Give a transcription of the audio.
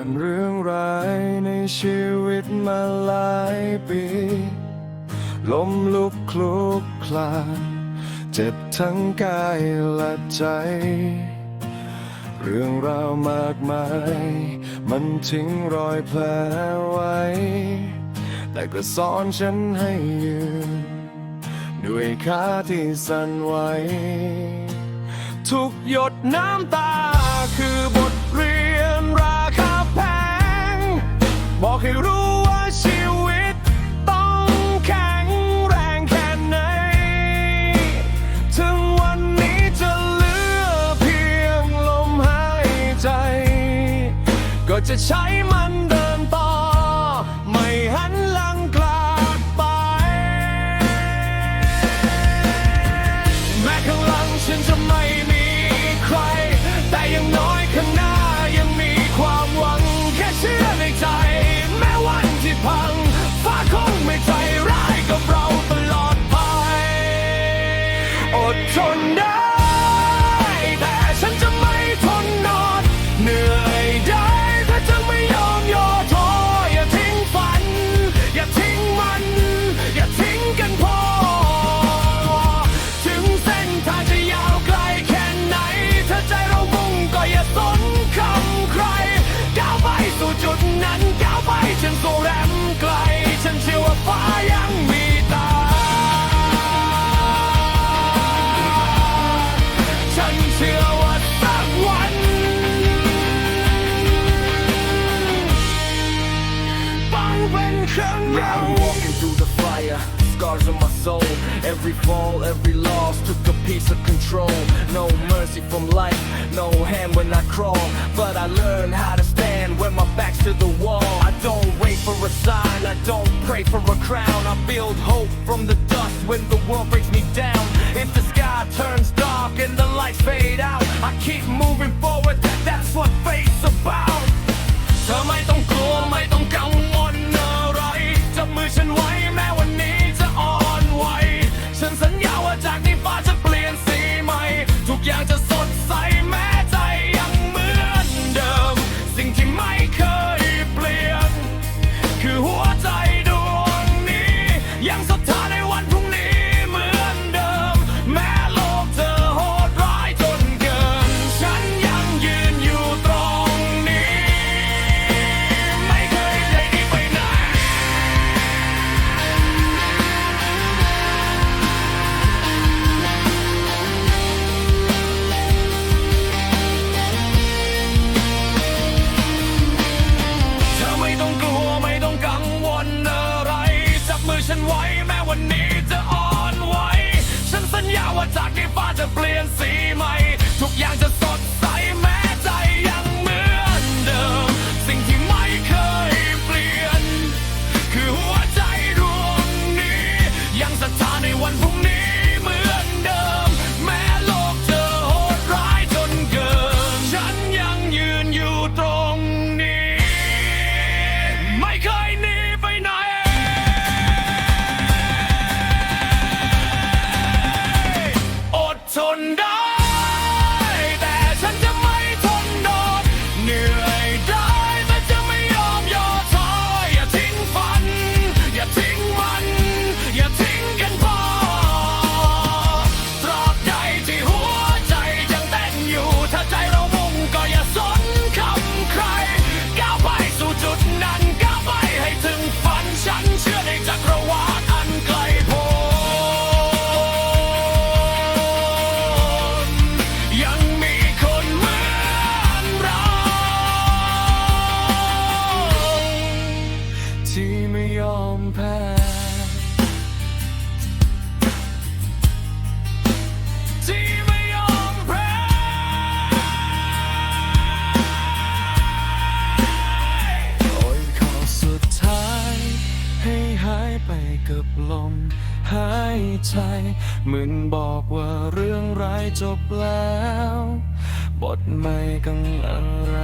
านเรื่องร้ายในชีวิตมาหลายปีล้มลุกคลุกคลานเจ็บทั้งกายและใจ เรื่องราวมากมาย มันทิ้งรอยแผลไว้ แต่ก็สอนฉันให้ยืนด้วยขาที่สั่นไหวทุกหยดน้ำตาคือบท ให้รู้ว่าชีวิต ต้องแข็งแรงแค่ไหน ถึงวันนี้จะเหลือเพียงลมหายใจ ก็จะใช้มันเดินต่อ ไม่หันหลังกลับไป แม้ข้างหลังฉันจะไม่มีใคร แต่ยังน้อย I'm walking through the fire, scars on my soul. Every fall, every loss took a piece of control. No mercy from life, no hand when I crawl. But I learned how to stand when my back's to the wall. I don't wait for a sign, I don't pray for a crown. I build hope from the dust when the world breaks me down. If the sky turns dark and the lights fade out, I keep moving forward. That's what fate. ไปกับลมหายใจเหมือนบอกว่าเรื่องร้ายจบแล้ว บทไม่กังอะไร